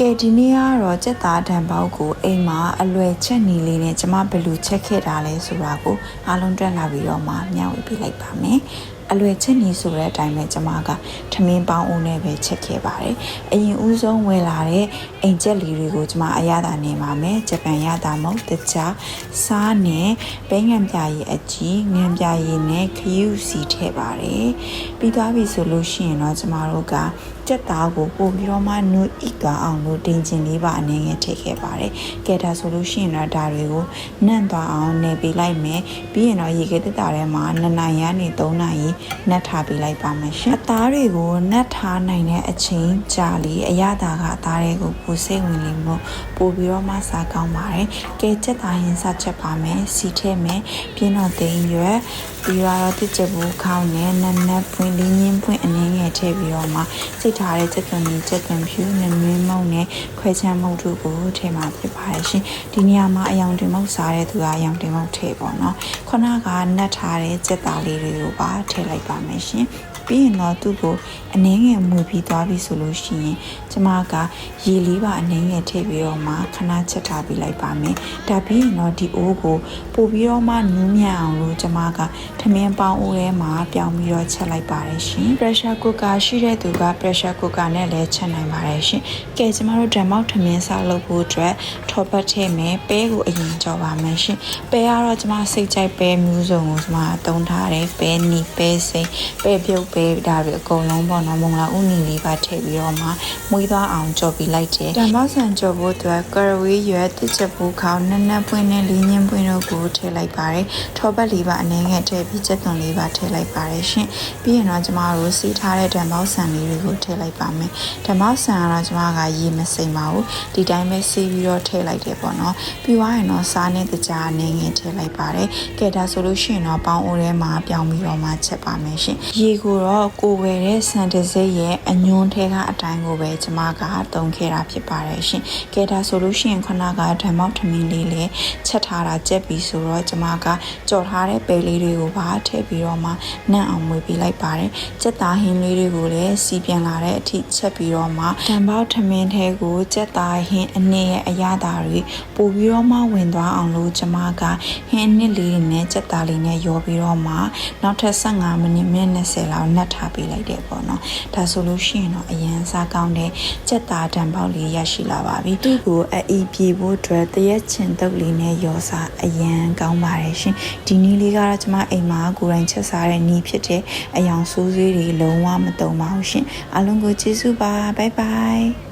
ကဲဒီနေ့ကတော့ကြက်သားတံပေါက်ကိုအိမ်မှာအလွယ်ချက်နီလေးနဲ့ကျမဘယ်လိုချက်ခဲ့တာလဲဆိုတာကိုအားလုံးတွက်လာပြီးတော့မှမျှဝေပေးလိုက်ပါမယ်အလွယ်ချက်နီဆိုတဲ့အတိုင်းပဲကျမကထမင်းပေါင်းဦးနဲ့ပဲချက်ခဲ့ပါတယ်အရင်ဦးဆုံးဝယ်လာတဲ့အိမ်ချက်လီတွေကိုကျမအရသာနေပါမယ်ဂျပန်ရတာမဟုတ်တခြားစားနဲ့ပဲငံပြာရည်အကြီးငံပြာရည်နဲ့ခရုစီထည့်ပါတယ်ပြီးသွားပြီဆိုလို့ရှိရင်တော့ကျမတို့က ကြက်သားကိုပို့ပြီးတော့မှနူဣကအောင်လို့တင်ကျင်လေးပါအနေငယ်ထည့်ခဲ့ပါတယ်။ကဲဒါဆိုလို့ရှိရင်တော့ဒါတွေကိုနှံ့သွားအောင်နေပေးလိုက်မယ်။ပြီးရင်တော့ရေခဲတက်တာထဲမှာ2နိုင်ရနေ3နိုင်ရီနှက်ထားပေးလိုက်ပါမယ်ရှင်။အသားတွေကိုနှက်ထားနိုင်တဲ့အချိန်ကြာလီအရသာကအသားတွေကိုပိုစိတ်ဝင်လိမ့်မို့ပို့ပြီးတော့မှစားကောင်းပါတယ်။ကဲကြက်သားရင်စချက်ပါမယ်။စီထည့်မယ်။ပြင်းတော့သိမ်းရွက်ပြီးတော့တစ်ချက်ဘူးခေါင်းနဲ့နက်နက်ပွင့်လင်းင်းပွင့်အနေငယ်ထည့်ပြီးတော့မှစိတ်ထားတဲ့ချက်သွန်ကြီးချက်သွန်ဖြူနနွေးမုံနဲ့ခွဲချမ်းမုံတို့ကိုထည့်မှာဖြစ်ပါတယ်ရှင်ဒီနေရာမှာအယောင်တင်မုတ်စားတဲ့သူကအယောင်တင်မုတ်ထည့်ပေါ့နော်ခုနကနတ်ထားတဲ့ချက်သားလေးတွေကိုပါထည့်လိုက်ပါမယ်ရှင် ပြီးရင်တော့သူ့ကိုအနှင်းငယ်မွေပြီးသွားပြီဆိုလို့ရှိရင်ကျမကရေလေးပါအနှင်းငယ်ထည့်ပြီးတော့မှခဏချက်ထားပြီးလိုက်ပါမယ်ဒါပြီးရင်တော့ဒီအိုးကိုပို့ပြီးတော့မှနူးညံ့အောင်လို့ကျမကထမင်းပေါင်းအိုးထဲမှာပြောင်းပြီးတော့ချက်လိုက်ပါတယ်ရှင် pressure cooker ရှိတဲ့သူက pressure cooker နဲ့လည်းချက်နိုင်ပါတယ်ရှင်ကဲကျမတို့ဓာတ်မောက်ထမင်းစားလုပ်ဖို့အတွက်ထော်ပတ်ထည့်မယ်ပဲကိုအရင်ကြော်ပါမယ်ရှင်ပဲကတော့ကျမစိတ်ကြိုက်ပဲမျိုးစုံကိုကျမတုံးထားတယ်ပဲနီပဲစိမ်းပဲပြုတ်ပဲဒါတွေအကုန်လုံးပေါ့နော်မုံလာဥနီလေးပါထည့်ပြီးတော့မှမွေးသွားအောင်ကြော်ပြီးလိုက်တယ်ဓာတ်မောက်ဆန်ကြော်ဖို့အတွက်ကရဝေးရွက်တစ်ချက်ပူခေါင်းနက်နက်ပွင့်နဲ့လင်းညင်းပွင့်တို့ကိုထည့်လိုက်ပါတယ်ထော်ပတ်လေးပါအနည်းငယ်ထည့်ပြီးချက်သွန်လေးပါထည့်လိုက်ပါတယ်ရှင်ပြီးရင်တော့ကျမတို့စီးထားတဲ့ဓာတ်မောက်ဆန်လေးတွေကိုထည့်လိုက်ပါမယ်ဓာတ်မောက်ဆန်ကတော့ကျမကရေမစိမ့်ပါဘူးဒီတိုင်းပဲစီးပြီးတော့ထည့်လိုက်တယ်ပေါ့နော်ပြီးသွားရင်တော့စားနဲ့တကြားအနေငယ်ထည့်လိုက်ပါတယ်ကဲဒါဆိုလို့ရှိရင်တော့ပေါင်းအိုးထဲမှာပြောင်းပြီးတော့မှချက်ပါမယ်ရှင်ရေကိုတော့ကိုဝယ်တဲ့စံတစိရဲ့အညွန်းထဲကအတိုင်းကိုပဲကျမကတုံခဲ့တာဖြစ်ပါတယ်ရှင်ကဲဒါဆိုလို့ရှိရင်ခုနကဓာတ်မောက်ထမင်းလေးလည်းချက်ထားတာကြက်ပြီးဆိုတော့ကျမကကြော်ထားတဲ့ပဲလေးတွေကိုပါထည့်ပြီးတော့မှနန့်အောင်မွေပေးလိုက်ပါတယ်ကြက်သားဟင်းလေးတွေကိုလည်းစီပြန်လာတဲ့အထိချက်ပြီးတော့မှဓာတ်မောက်ထမင်းထဲကိုကြက်သားဟင်းအနည်းရဲ့အရသာတွေပို့ပြီးတော့မှဝင်သွားအောင်လို့ကျမကဟင်းအနည်းလေးတွေနဲ့ကြက်သားလေးနဲ့ရောပြီးတော့မှနောက်ထပ်15မိနစ်မိနစ်20လောက်နှက်ထားပေးလိုက်တယ်ပေါ့နော်ဒါဆိုလို့ရှိရင်တော့အရန်စားကောင်းတဲ့ကြက်သားဓာတ်ပေါက်လေးရရှိလာပါပြီသူ့ကိုအအီပြေဖို့အတွက်တရက်ချင်တုပ်လေးနဲ့ရောစားအရန်ကောင်းပါတယ်ရှင်ဒီနီးလေးကတော့ကျမအိမ်မှာကိုယ်တိုင်ချက်စားတဲ့နီးဖြစ်တဲ့အယောင်ဆိုးဆွေးတွေလုံးဝမတုံပါဘူးရှင်အားလုံးကိုကျေးဇူးပါဘိုင်ဘိုင်